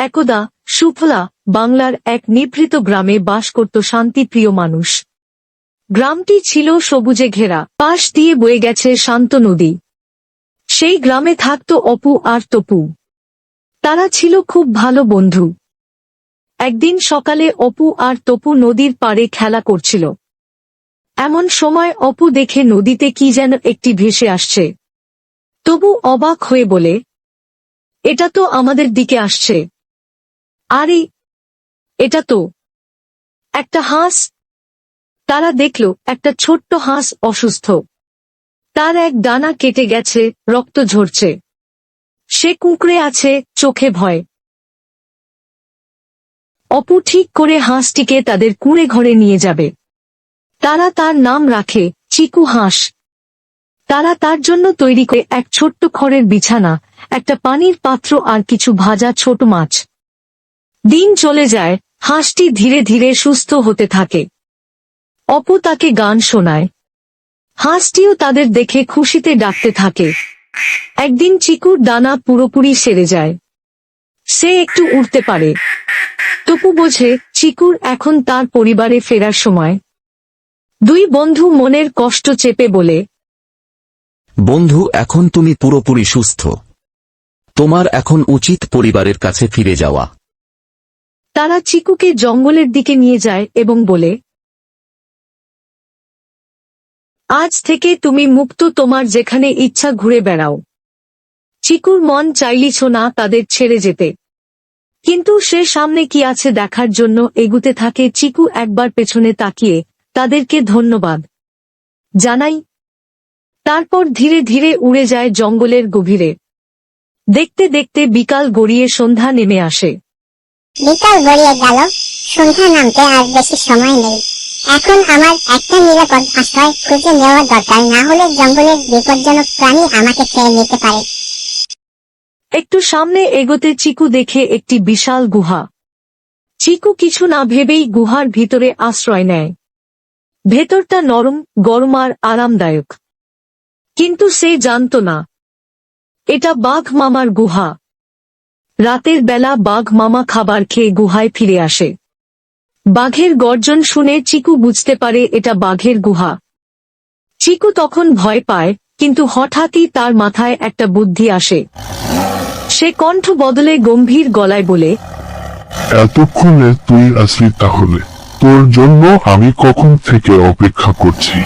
একদা, সুফলা, বাংলার এক নিভৃত গ্রামে বাস করত শান্তিপ্রিয় মানুষ। গ্রামটি ছিল সবুজে ঘেরা, পাশ দিয়ে বয়ে গেছে শান্ত নদী। সেই গ্রামে থাকত অপু আর তপু। তারা ছিল খুব ভালো বন্ধু। একদিন সকালে অপু আর তপু নদীর পাড়ে খেলা করছিল। এমন সময় অপু দেখে নদীতে কি যেন একটি ভেসে আসছে। তবু অবাক হয়ে বলে, এটা তো আমাদের দিকে আসছে। আরে, এটা তো একটা হাঁস। তারা দেখল, একটা ছোট্ট হাঁস অসুস্থ। তার এক ডানা কেটে গেছে, রক্ত ঝরছে। সে কুঁকড়ে আছে, চোখে ভয়। অপু ঠিক করে হাঁসটিকে তাদের কুঁড়ে ঘরে নিয়ে যাবে। তারা তার নাম রাখে, চিকু হাঁস। তারা তার জন্য তৈরি করে এক ছোট্ট খড়ের বিছানা, একটা পানির পাত্র আর কিছু ভাজা ছোট মাছ। দিন চলে যায়, হাঁসটি ধীরে ধীরে সুস্থ হতে থাকে। অপু তাকে গান শোনায়। হাঁসটিও তাদের দেখে খুশিতে ডাকতে থাকে। একদিন চিকুর দানা পুরোপুরি সেরে যায়। সে একটু উঠতে পারে। তপু বোঝে, চিকুর এখন তার পরিবারে ফেরার সময়। দুই বন্ধু মনের কষ্ট চেপে বলে, বন্ধু, এখন তুমি পুরোপুরি সুস্থ। তোমার এখন উচিত পরিবারের কাছে ফিরে যাওয়া। তারা চিকুকে জঙ্গলের দিকে নিয়ে যায় এবং বলে, আজ থেকে তুমি মুক্ত তোমার যেখানে ইচ্ছা ঘুরে বেড়াও। চিকুর মন চাইলিছ না তাদের ছেড়ে যেতে। কিন্তু সে সামনে কি আছে দেখার জন্য এগুতে থাকে চিকু একবার পেছনে তাকিয়ে তাদেরকে ধন্যবাদ জানাই। তারপর ধীরে ধীরে উড়ে যায় জঙ্গলের গভীরে। দেখতে দেখতে বিকাল গড়িয়ে সন্ধ্যা নেমে আসে। বিকাল গড়িয়ে গেল। সন্ধ্যা নামতে আর বেশি সময় নেই। এখন আমার একটা নিরাপদ আশ্রয় খুঁজে নেওয়া দরকার। না হলে জঙ্গলের বিপজ্জনক প্রাণী আমাকে খেয়ে নিতে পারে। একটু সামনে এগোতে চিকু দেখে একটি বিশাল গুহা। চিকু কিছু না ভেবেই গুহার ভিতরে আশ্রয় নেয়। ভেতরটা নরম, গরম আর আরামদায়ক। কিন্তু সে জানত না, এটা বাঘ মামার গুহা। রাতের বেলা বাঘ মামা খাবার খেয়ে গুহায় ফিরে আসে। বাঘের গর্জন শুনে চিকু বুঝতে পারে এটা বাঘের গুহা। চিকু তখন ভয় পায়, কিন্তু হঠাৎই তার মাথায় একটা বুদ্ধি আসে। সে কণ্ঠ বদলে গম্ভীর গলায় বলে, এতক্ষণে তুই আসলি তাহলে? তোর জন্য আমি কখন থেকে অপেক্ষা করছি?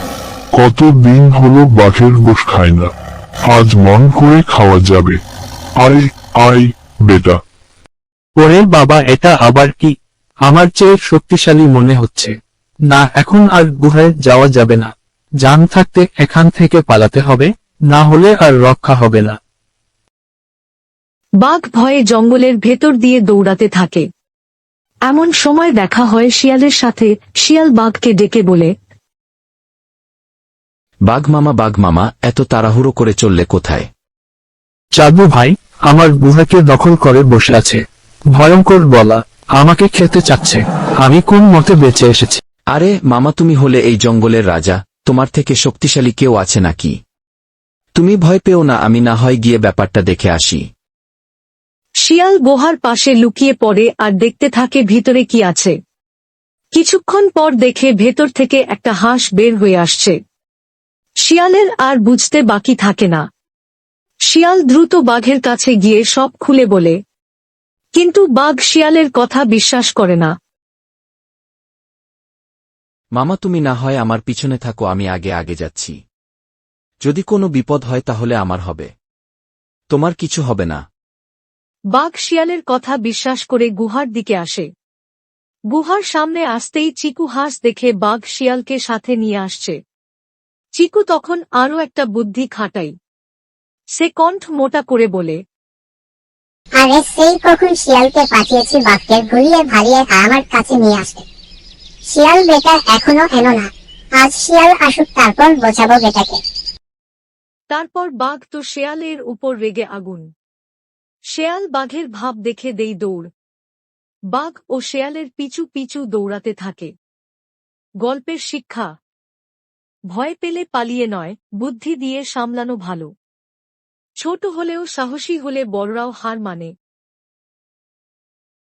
কত দিন হলো বাঘের গোশ খায় না। আজ মন করে খাওয়া যাবে। আয় আয় বেটা। ওরে বাবা এটা আবার কি? আমার চেয়ে শক্তিশালী মনে হচ্ছে। না এখন আর গুহায় যাওয়া যাবে না। জান থাকতে এখান থেকে পালাতে হবে না হলে আর রক্ষা হবে না। বাঘ ভয়ে জঙ্গলের ভেতর দিয়ে দৌড়াতে থাকে। এমন সময় দেখা হয় শিয়ালের সাথে শিয়াল বাঘকে ডেকে বলে বাঘ মামা বাঘ মামা এত তাড়াহুড়ো করে চললে কোথায়? চাঁদু ভাই আমার গুহাকে দখল করে বসে আছে। ভয়ঙ্কর বলা আমাকে খেতে চাচ্ছে। আমি কোন মতে বেঁচে এসেছি? আরে মামা তুমি হলে এই জঙ্গলের রাজা। তোমার থেকে শক্তিশালী কেউ আছে নাকি? তুমি ভয় পেও না আমি না হয় গিয়ে ব্যাপারটা দেখে আসি। শিয়াল গুহার পাশে লুকিয়ে পড়ে আর দেখতে থাকে ভিতরে কি আছে। কিছুক্ষণ পর দেখে ভেতর থেকে একটা হাঁস বের হয়ে আসছে। শিয়ালের আর বুঝতে বাকি থাকে না। শিয়াল দ্রুত বাঘের কাছে গিয়ে সব খুলে বলে কিন্তু বাঘ শিয়ালের কথা বিশ্বাস করে না। মামা তুমি না হয় আমার পিছনে থাকো আমি আগে আগে যাচ্ছি। যদি কোনো বিপদ হয় তাহলে আমার হবে। তোমার কিছু হবে না। বাঘ শিয়ালের কথা বিশ্বাস করে গুহার দিকে আসে। গুহার সামনে আসতেই চিকু হাঁস দেখে বাঘ শিয়ালকে সাথে নিয়ে আসছে। চিকু তখন আরও একটা বুদ্ধি খাটাই সে কণ্ঠ মোটা করে বলে আরে সেই কখন শিয়ালকে পাঠিয়েছি বাঘকে ঘুরিয়ে ভারিয়ে আমার কাছে নিয়ে আসে শিয়াল বেটা এখনও এলো না। আজ শিয়াল আসুক তারপর বোঝাবো বেটাকে। তারপর বাঘ তো শেয়ালের উপর রেগে আগুন। শেয়াল বাঘের ভাব দেখে দেই দৌড়। বাঘ ও শেয়ালের পিছু পিছু দৌড়াতে থাকে। গল্পের শিক্ষা ভয় পেলে পালিয়ে নয় বুদ্ধি দিয়ে সামলানো ভালো। ছোট হলেও সাহসী হলে বড়রাও হার মানে।